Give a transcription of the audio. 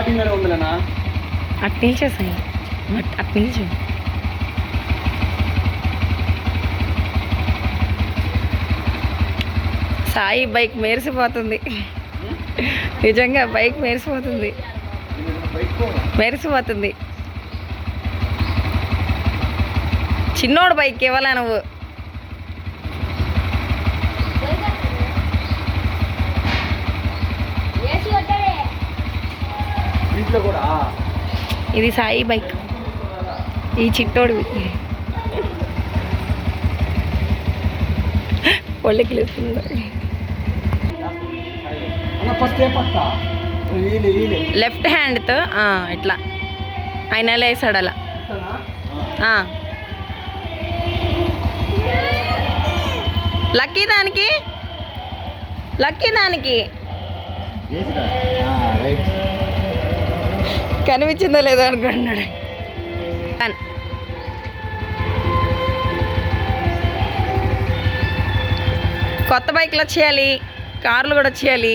స్టార్టింగ్లోనే ఉందిలేనా అటు నిల్చేసాయి అటు నిల్చు సాయి బైక్ మెరిసిపోతుంది. నిజంగా బైక్ మెరిసిపోతుంది. మెరిసిపోతుంది. చిన్నోడు బైక్ ఇవ్వాలా నువ్వు? ఇది సాయి బైక్. ఈ ఒళ్ళకి వీలే వీలే. లెఫ్ట్ హ్యాండ్తో ఇట్లా. ఆయన ఎలా వేసాడు అలా ఆ. లక్కీ దానికి? లక్కీ దానికి? కనిపించిందో లేదో అనుకుంటున్నాడు. కొత్త బైక్లు వచ్చేయాలి కార్లు కూడా వచ్చేయాలి